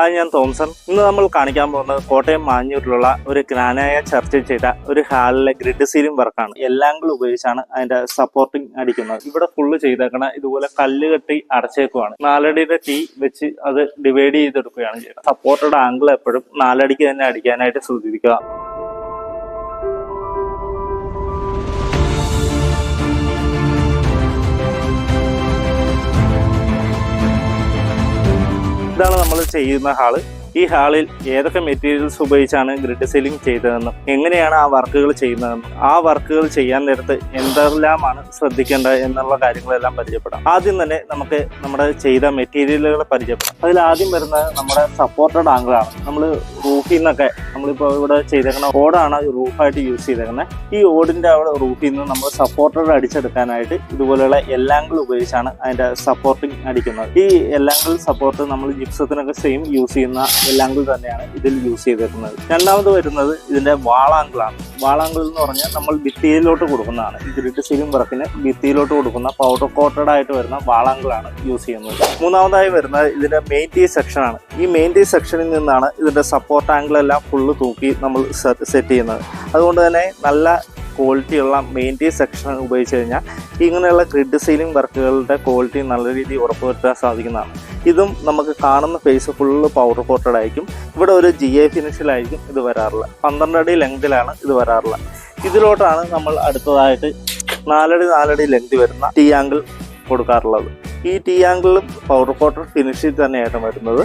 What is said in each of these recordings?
Hi ഞാൻ Thomson ഇന്ന് നമ്മൾ കാണിക്കാൻ പോകുന്നത് കോട്ടയം മാഞ്ഞൂരിലുള്ള ഒരു ഗ്രാനായ ചർച്ച ചെയ്ത ഒരു ഹാളിലെ ഗ്രിഡ് സീലിംഗ് വർക്കാണ്. എല്ലാം കൂടി ഉപയോഗിച്ചാണ് അതിന്റെ സപ്പോർട്ടിങ് അടിക്കുന്നത്. ഇവിടെ ഫുള്ള് ചെയ്തേക്കണ ഇതുപോലെ കല്ല് കെട്ടി അടച്ചേക്കുവാണ്. നാലടിയുടെ ടീ വെച്ച് അത് ഡിവൈഡ് ചെയ്തെടുക്കുകയാണ് ചെയ്യുന്നത്. സപ്പോർട്ടഡ് ആംഗിൾ എപ്പോഴും നാലടിക്ക് തന്നെ അടിക്കാനായിട്ട് സൂചിപ്പിക്കുക ഇതാണ് നമ്മൾ ചെയ്യുന്ന ഹാൾ? ഈ ഹാളിൽ ഏതൊക്കെ മെറ്റീരിയൽസ് ഉപയോഗിച്ചാണ് ഗ്രിഡ് സീലിംഗ് ചെയ്തതെന്നും എങ്ങനെയാണ് ആ വർക്കുകൾ ചെയ്യുന്നതെന്നും ആ വർക്കുകൾ ചെയ്യാൻ നേരത്ത് എന്തെല്ലാമാണ് ശ്രദ്ധിക്കേണ്ടത് എന്നുള്ള കാര്യങ്ങളെല്ലാം പരിചയപ്പെടാം. ആദ്യം തന്നെ നമുക്ക് നമ്മുടെ ചെയ്ത മെറ്റീരിയലുകൾ പരിചയപ്പെടാം. അതിൽ ആദ്യം വരുന്നത് നമ്മുടെ സപ്പോർട്ടഡ് ആംഗിളാണ് നമ്മൾ റൂഫിൽ നിന്നൊക്കെ നമ്മളിപ്പോൾ ഇവിടെ ചെയ്തേക്കുന്ന ഓടാണ് റൂഫായിട്ട് യൂസ് ചെയ്തേക്കുന്നത് ഈ ഓടിന്റെ അവിടെ റൂഫിൽ നിന്ന് നമ്മൾ സപ്പോർട്ടഡ് അടിച്ചെടുക്കാനായിട്ട് ഇതുപോലെയുള്ള എല്ലാങ്കിൾ ഉപയോഗിച്ചാണ് അതിന്റെ സപ്പോർട്ടിങ് അടിക്കുന്നത്. ഈ എല്ലാങ്കിൾ സപ്പോർട്ട് നമ്മൾ ജിപ്സത്തിനൊക്കെ സെയിം യൂസ് ചെയ്യുന്ന എല്ലാങ്കിൾ തന്നെയാണ് ഇതിൽ യൂസ് ചെയ്തിരുന്നത് രണ്ടാമത് വരുന്നത് ഇതിന്റെ വാളാങ്കിളാണ് വാളാങ്കിൾ എന്ന് പറഞ്ഞാൽ നമ്മൾ ഭിത്തിയിലോട്ട് കൊടുക്കുന്നതാണ്. ഗ്രിഡ് സീലിംഗ് വർക്കിന് ഭിത്തിയിലോട്ട് കൊടുക്കുന്ന പൗഡർ കോട്ടഡ് ആയിട്ട് വരുന്ന വാളാങ്കിളാണ് യൂസ് ചെയ്യുന്നത്. മൂന്നാമതായി വരുന്നത് ഇതിന്റെ മെയിൻ ടീ സെക്ഷൻ ആണ്. ഈ മെയിൻ ടീ സെക്ഷനിൽ നിന്നാണ് ഇതിന്റെ സപ്പോർട്ട് ആംഗിൾ എല്ലാം ഫുള്ള് തൂക്കി നമ്മൾ സെറ്റ് ചെയ്യുന്നത്. അതുകൊണ്ട് തന്നെ നല്ല ക്വാളിറ്റിയുള്ള മെയിൻ ടീ സെക്ഷൻ ഉപയോഗിച്ച് കഴിഞ്ഞാൽ ഇങ്ങനെയുള്ള ഗ്രിഡ് സീലിംഗ് വർക്കുകളുടെ ക്വാളിറ്റി നല്ല രീതിയിൽ ഉറപ്പുവരുത്താൻ സാധിക്കുന്നതാണ്. ഇതും നമുക്ക് കാണുന്ന ഫേസ് ഫുള്ള് പൗഡർ കോട്ടഡ് ആയിരിക്കും. ഇവിടെ ഒരു ജി ഐ ഫിനിഷിലായിരിക്കും ഇത് വരാറുള്ളത്. പന്ത്രണ്ട് അടി ലെങ്തിലാണ് ഇത് വരാറുള്ളത്. ഇതിലോട്ടാണ് നമ്മൾ അടുത്തതായിട്ട് നാലടി നാലടി ലെങ്ത് വരുന്ന ടീ ആംഗിൾ കൊടുക്കാറുള്ളത്. ഈ ടീ ആംഗിളും പൗഡർ കോട്ടർ ഫിനിഷിൽ തന്നെയായിട്ട് വരുന്നത്.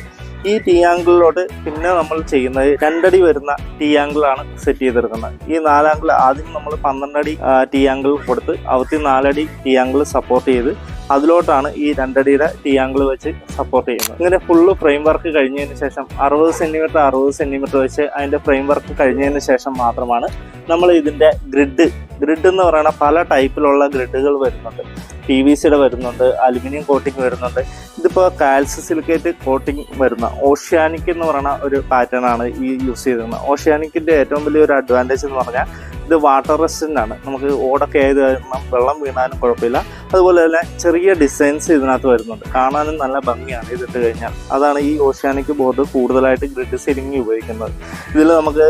ഈ ടീ ആംഗിളിലോട്ട് പിന്നെ നമ്മൾ ചെയ്യുന്നത് രണ്ടടി വരുന്ന ടീ ആംഗിളാണ് സെറ്റ് ചെയ്തെടുക്കുന്നത്. ഈ നാലാംഗിൾ ആദ്യം നമ്മൾ പന്ത്രണ്ടടി ടീ ആംഗിൾ കൊടുത്ത് അവത്തി നാലടി ടീ ആംഗിൾ സപ്പോർട്ട് ചെയ്ത് അതിലോട്ടാണ് ഈ രണ്ടടിയുടെ ടി ആംഗിൾ വെച്ച് സപ്പോർട്ട് ചെയ്യുന്നത്. ഇങ്ങനെ ഫുള്ള് ഫ്രെയിം വർക്ക് കഴിഞ്ഞതിന് ശേഷം അറുപത് സെന്റിമീറ്റർ അറുപത് സെന്റിമീറ്റർ വെച്ച് അതിന്റെ ഫ്രെയിം വർക്ക് കഴിഞ്ഞതിന് ശേഷം മാത്രമാണ് നമ്മൾ ഇതിന്റെ ഗ്രിഡ് ഗ്രിഡ് എന്ന് പറയുന്ന പല ടൈപ്പിലുള്ള ഗ്രിഡുകൾ വരുന്നുണ്ട്. പി വി സിയുടെ വരുന്നുണ്ട് അലുമിനിയം കോട്ടിംഗ് വരുന്നുണ്ട്. ഇതിപ്പോൾ കാൽസ് സിലിക്കേറ്റ് കോട്ടിംഗ് വരുന്ന ഓഷ്യാനിക് എന്ന് പറയുന്ന ഒരു പാറ്റേൺ ആണ് ഈ യൂസ് ചെയ്തിരുന്നത്. ഓഷ്യാനിക്കിന്റെ ഏറ്റവും വലിയൊരു അഡ്വാന്റേജ് എന്ന് പറഞ്ഞാൽ ഇത് വാട്ടർ റെസിസ്റ്റന്റ് ആണ്. നമുക്ക് ഓടൊക്കെ ആയത് കാരണം വെള്ളം വീണാലും കുഴപ്പമില്ല. അതുപോലെ തന്നെ ചെറിയ ഡിസൈൻസ് ഇതിനകത്ത് വരുന്നുണ്ട്. കാണാനും നല്ല ഭംഗിയാണ് ഇതിട്ട് കഴിഞ്ഞാൽ. അതാണ് ഈ ഓഷ്യാനിക് ബോർഡ് കൂടുതലായിട്ട് ഗ്രിഡ് സീലിംഗ് ഉപയോഗിക്കുന്നത്. ഇതിൽ നമുക്ക്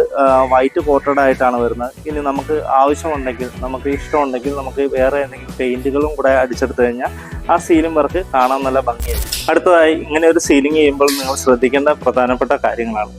വൈറ്റ് കോട്ടഡ് ആയിട്ടാണ് വരുന്നത്. ഇനി നമുക്ക് ആവശ്യമുണ്ടെങ്കിൽ നമുക്ക് ഇഷ്ടമുണ്ടെങ്കിൽ നമുക്ക് വേറെ എന്തെങ്കിലും പെയിന്റുകളും കൂടെ അടിച്ചെടുത്തു കഴിഞ്ഞാൽ ആ സീലിംഗ് വർക്ക് കാണാൻ നല്ല ഭംഗിയായിരിക്കും. അടുത്തതായി ഇങ്ങനെ ഒരു സീലിംഗ് ചെയ്യുമ്പോൾ നിങ്ങൾ ശ്രദ്ധിക്കേണ്ട പ്രധാനപ്പെട്ട കാര്യങ്ങളാണ്.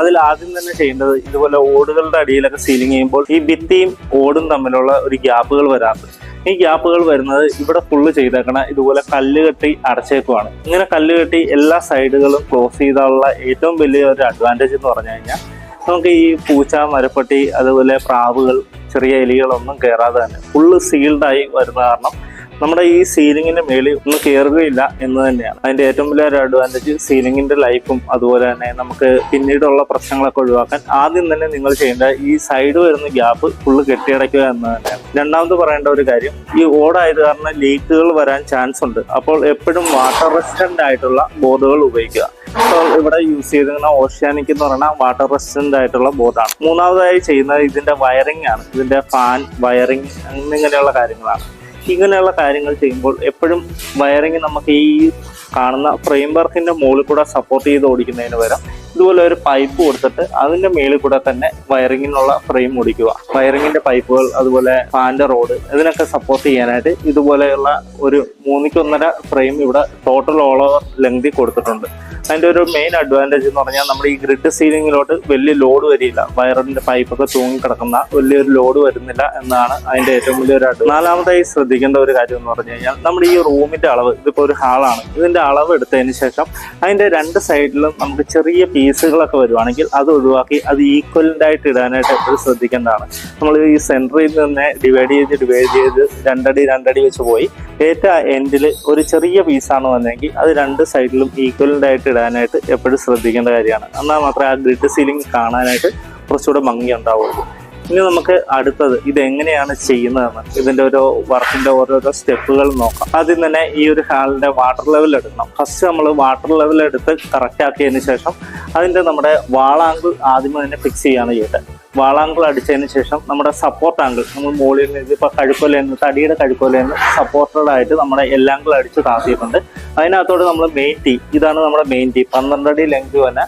അതിൽ ആദ്യം തന്നെ ചെയ്യേണ്ടത് ഇതുപോലെ ഓടുകളുടെ അടിയിലൊക്കെ സീലിംഗ് ചെയ്യുമ്പോൾ ഈ ഭിത്തിയും ഓടും തമ്മിലുള്ള ഒരു ഗ്യാപ്പുകൾ വരാറുണ്ട്. ഈ ഗ്യാപ്പുകൾ വരുന്നത് ഇവിടെ ഫുള്ള് ചെയ്തേക്കണ ഇതുപോലെ കല്ല് കെട്ടി അടച്ചേക്കുവാണ്. ഇങ്ങനെ കല്ല് കെട്ടി എല്ലാ സൈഡുകളും ക്ലോസ് ചെയ്താലുള്ള ഏറ്റവും വലിയ ഒരു അഡ്വാന്റേജ് എന്ന് പറഞ്ഞു കഴിഞ്ഞാൽ നമുക്ക് ഈ പൂച്ച മരപ്പട്ടി അതുപോലെ പ്രാവുകൾ ചെറിയ എലികളൊന്നും കയറാതെ തന്നെ ഫുള്ള് സീൽഡായി വരുന്ന കാരണം നമ്മുടെ ഈ സീലിങ്ങിന്റെ മേളിൽ ഒന്നും കയറുകയില്ല എന്ന് തന്നെയാണ്. അതിന്റെ ഏറ്റവും വലിയ ഒരു അഡ്വാന്റേജ് സീലിങ്ങിന്റെ ലൈഫും അതുപോലെ തന്നെ നമുക്ക് പിന്നീടുള്ള പ്രശ്നങ്ങളൊക്കെ ഒഴിവാക്കാൻ ആദ്യം തന്നെ നിങ്ങൾ ചെയ്യേണ്ട ഈ സൈഡ് വരുന്ന ഗ്യാപ്പ് ഫുള്ള് കെട്ടിയടയ്ക്കുക എന്ന് തന്നെയാണ്. രണ്ടാമത് പറയേണ്ട ഒരു കാര്യം ഈ ഓടായത് കാരണം ലീക്കുകൾ വരാൻ ചാൻസ് ഉണ്ട്. അപ്പോൾ എപ്പോഴും വാട്ടർ റെസിസ്റ്റന്റ് ആയിട്ടുള്ള ബോർഡുകൾ ഉപയോഗിക്കുക. അപ്പോൾ ഇവിടെ യൂസ് ചെയ്തിരുന്ന ഓഷ്യാനിക് എന്ന് പറയുന്ന വാട്ടർ റെസിസ്റ്റന്റ് ആയിട്ടുള്ള ബോർഡാണ് മൂന്നാമതായി ചെയ്യുന്നത് ഇതിന്റെ വയറിംഗ് ആണ്. ഇതിന്റെ ഫാൻ വയറിംഗ് എന്നിങ്ങനെയുള്ള കാര്യങ്ങളാണ്. ഇങ്ങനെയുള്ള കാര്യങ്ങൾ ചെയ്യുമ്പോൾ എപ്പോഴും വയറിങ് നമുക്ക് ഈ കാണുന്ന ഫ്രെയിം വർക്കിന്റെ മുകളിൽ കൂടെ സപ്പോർട്ട് ചെയ്ത് ഓടിക്കുന്നതിന് പകരം ഇതുപോലെ ഒരു പൈപ്പ് കൊടുത്തിട്ട് അതിന്റെ മേളിൽ കൂടെ തന്നെ വയറിങ്ങിനുള്ള ഫ്രെയിം ഓടിക്കുക. വയറിങ്ങിന്റെ പൈപ്പുകൾ അതുപോലെ ഫാന്റെ റോഡ് ഇതിനൊക്കെ സപ്പോർട്ട് ചെയ്യാനായിട്ട് ഇതുപോലെയുള്ള ഒരു മൂന്നിക്കൊന്നര ഫ്രെയിം ഇവിടെ ടോട്ടൽ ഓൾ ഓവർ ലെങ്തി കൊടുത്തിട്ടുണ്ട്. അതിന്റെ ഒരു മെയിൻ അഡ്വാന്റേജ് എന്ന് പറഞ്ഞാൽ നമ്മൾ ഈ ഗ്രിഡ് സീലിങ്ങിലോട്ട് വലിയ ലോഡ് വരില്ല. വയറിന്റെ പൈപ്പൊക്കെ തൂങ്ങി കിടക്കുന്ന വലിയൊരു ലോഡ് വരുന്നില്ല എന്നാണ് അതിന്റെ ഏറ്റവും വലിയൊരു അഡ്വാൻ നാലാമതായി ശ്രദ്ധിക്കേണ്ട ഒരു കാര്യം എന്ന് പറഞ്ഞു കഴിഞ്ഞാൽ നമ്മുടെ ഈ റൂമിന്റെ അളവ് ഇതിപ്പോൾ ഒരു ഹാളാണ് ഇതിന്റെ അളവ് എടുത്തതിന് ശേഷം അതിന്റെ രണ്ട് സൈഡിലും നമുക്ക് ചെറിയ പീസുകളൊക്കെ വരുവാണെങ്കിൽ അത് ഒഴിവാക്കി അത് ഈക്വലന്റ് ആയിട്ട് ഇടാനായിട്ട് എപ്പോഴും ശ്രദ്ധിക്കേണ്ടതാണ്. നമ്മൾ ഈ സെന്ററിൽ നിന്ന് ഡിവൈഡ് ചെയ്ത് ഡിവൈഡ് ചെയ്ത് രണ്ടടി രണ്ടടി വെച്ച് പോയി. ഏറ്റവും എൻഡിൽ ഒരു ചെറിയ പീസാണ് വന്നെങ്കിൽ അത് രണ്ട് സൈഡിലും ഈക്വലന്റ് ആയിട്ട് ഇടാനായിട്ട് എപ്പോഴും ശ്രദ്ധിക്കേണ്ട കാര്യമാണ്. എന്നാൽ മാത്രമേ ആ ഗ്രിഡ് സീലിംഗ് കാണാനായിട്ട് കുറച്ചുകൂടെ ഭംഗി ഉണ്ടാവുള്ളൂ ഇനി നമുക്ക് അടുത്തത് ഇത് എങ്ങനെയാണ് ചെയ്യുന്നതെന്ന്. ഇതിന്റെ ഓരോ വർക്കിന്റെ ഓരോരോ സ്റ്റെപ്പുകൾ നോക്കാം. ആദ്യം തന്നെ ഈ ഒരു ഹാളിന്റെ വാട്ടർ ലെവൽ എടുക്കണം ഫസ്റ്റ് നമ്മൾ വാട്ടർ ലെവൽ എടുത്ത് കറക്റ്റ് ആക്കിയതിന് ശേഷം അതിന്റെ നമ്മുടെ വാളാങ്കിൾ ആദ്യമേ തന്നെ ഫിക്സ് ചെയ്യാണ് ചെയ്യേണ്ടത്. വാളാങ്കിൾ അടിച്ചതിന് ശേഷം നമ്മുടെ സപ്പോർട്ട് ആംഗിൾ നമ്മൾ മുകളിൽ നിന്ന് ഇപ്പോൾ കഴുക്കൊലേന്ന് തടിയുടെ കഴുക്കൊലേന്ന് സപ്പോർട്ടഡ് ആയിട്ട് നമ്മുടെ എല്ലാങ്കിൾ അടിച്ച് താത്തിയിട്ടുണ്ട്. അതിനകത്തോട് നമ്മൾ മെയിൻ ടീ ഇതാണ് നമ്മുടെ മെയിൻ ടീ പന്ത്രണ്ട് അടി ലെങ്ത് തന്നെ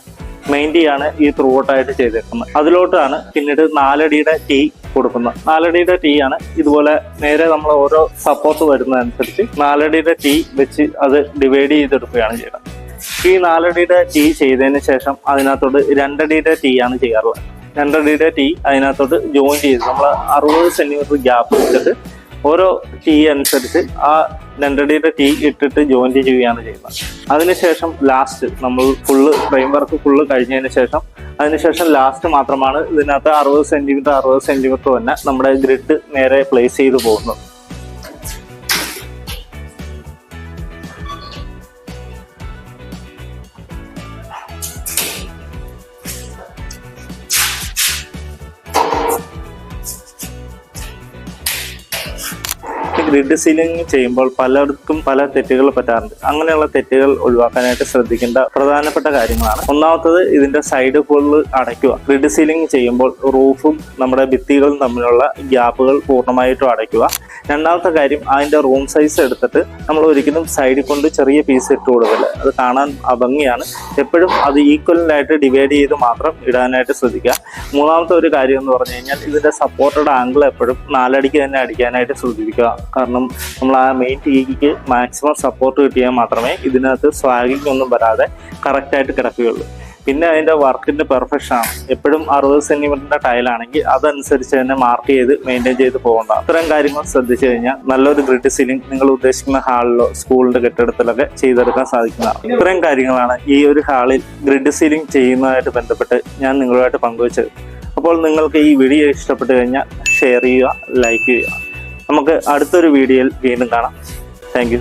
മെയിൻ ടീ ആണ് ഈ ത്രൂ ആയിട്ട് ചെയ്തേക്കുന്നത്. അതിലോട്ടാണ് പിന്നീട് നാലടിയുടെ ടീ കൊടുക്കുന്നത്. നാലടിയുടെ ടീ ആണ് ഇതുപോലെ നേരെ നമ്മൾ ഓരോ സപ്പോർട്ട് വരുന്നതനുസരിച്ച് നാലടിയുടെ ടീ വെച്ച് അത് ഡിവൈഡ് ചെയ്തെടുക്കുകയാണ് ചെയ്യുന്നത്. ഈ നാലടിയുടെ ടീ ചെയ്തതിന് ശേഷം അതിനകത്തോട് രണ്ടടിയുടെ ടീ ആണ് ചെയ്യാറുള്ളത്. രണ്ടടിയുടെ ടീ അതിനകത്തോട്ട് ജോയിൻ ചെയ്ത്. നമ്മൾ അറുപത് സെന്റിമീറ്റർ ഗ്യാപ്പ് വെച്ചിട്ട് ഓരോ ടീ അനുസരിച്ച് ആ രണ്ടടിയുടെ ടീ ഇട്ടിട്ട് ജോയിന്റ് ചെയ്യുകയാണ് ചെയ്യുന്നത്. അതിനുശേഷം ലാസ്റ്റ് നമ്മൾ ഫുള്ള് ഫ്രെയിം വർക്ക് ഫുള്ള് കഴിഞ്ഞതിന് ശേഷം അതിനുശേഷം ലാസ്റ്റ് മാത്രമാണ് ഇതിനകത്ത് അറുപത് സെന്റിമീറ്റർ അറുപത് സെന്റിമീറ്റർ തന്നെ നമ്മുടെ ഗ്രിഡ് നേരെ പ്ലേസ് ചെയ്ത് പോകുന്നത്. ഗ്രിഡ് സീലിംഗ് ചെയ്യുമ്പോൾ പലർക്കും പല തെറ്റുകൾ പറ്റാറുണ്ട്. അങ്ങനെയുള്ള തെറ്റുകൾ ഒഴിവാക്കാനായിട്ട് ശ്രദ്ധിക്കേണ്ട പ്രധാനപ്പെട്ട കാര്യങ്ങളാണ്. ഒന്നാമത്തത് ഇതിന്റെ സൈഡ് പോളിൽ അടയ്ക്കുക. ഗ്രിഡ് സീലിംഗ് ചെയ്യുമ്പോൾ റൂഫും നമ്മുടെ ഭിത്തികളും തമ്മിലുള്ള ഗ്യാപ്പുകൾ പൂർണമായിട്ടും അടയ്ക്കുക. രണ്ടാമത്തെ കാര്യം അതിന്റെ റൂം സൈസ് എടുത്തിട്ട് നമ്മൾ ഒരിക്കലും സൈഡിൽ കൊണ്ട് ചെറിയ പീസ് ഇട്ട് കൊടുക്കില്ല. അത് കാണാൻ അഭംഗിയാണ് എപ്പോഴും അത് ഈക്വലായിട്ട് ഡിവൈഡ് ചെയ്ത് മാത്രം ഇടാനായിട്ട് ശ്രദ്ധിക്കുക. മൂന്നാമത്തെ ഒരു കാര്യം എന്ന് പറഞ്ഞു കഴിഞ്ഞാൽ ഇതിന്റെ സപ്പോർട്ടഡ് ആംഗിൾ എപ്പോഴും നാലടിക്ക് തന്നെ അടിക്കാനായിട്ട് ശ്രദ്ധിക്കുക. കാരണം നമ്മൾ ആ മെയിൻ ടീക്ക് മാക്സിമം സപ്പോർട്ട് കിട്ടിയാൽ മാത്രമേ ഇതിനകത്ത് സ്വാഗിങ് ഒന്നും വരാതെ കറക്റ്റായിട്ട് കിടക്കുകയുള്ളൂ. പിന്നെ അതിന്റെ വർക്കിന്റെ പെർഫെക്ഷൻ ആണ്. എപ്പോഴും അറുപത് സെന്റിമീറ്ററിന്റെ ടൈലാണെങ്കിൽ അതനുസരിച്ച് തന്നെ മാർക്ക് ചെയ്ത് മെയിന്റെയിൻ ചെയ്ത് പോകണ്ട. അത്തരം കാര്യങ്ങൾ ശ്രദ്ധിച്ചു കഴിഞ്ഞാൽ നല്ലൊരു ഗ്രിഡ് സീലിംഗ് നിങ്ങൾ ഉദ്ദേശിക്കുന്ന ഹാളിലോ സ്കൂളിന്റെ കെട്ടിടത്തിലൊക്കെ ചെയ്തെടുക്കാൻ സാധിക്കുന്നതാണ് ഇത്രയും കാര്യങ്ങളാണ് ഈ ഒരു ഹാളിൽ ഗ്രിഡ് സീലിംഗ് ചെയ്യുന്നതായിട്ട് ബന്ധപ്പെട്ട് ഞാൻ നിങ്ങളുമായിട്ട് പങ്കുവച്ചത്. അപ്പോൾ നിങ്ങൾക്ക് ഈ വീഡിയോ ഇഷ്ടപ്പെട്ട് കഴിഞ്ഞാൽ ഷെയർ ചെയ്യുക ലൈക്ക് ചെയ്യുക. നമുക്ക് അടുത്തൊരു വീഡിയോയിൽ വീണ്ടും കാണാം. താങ്ക്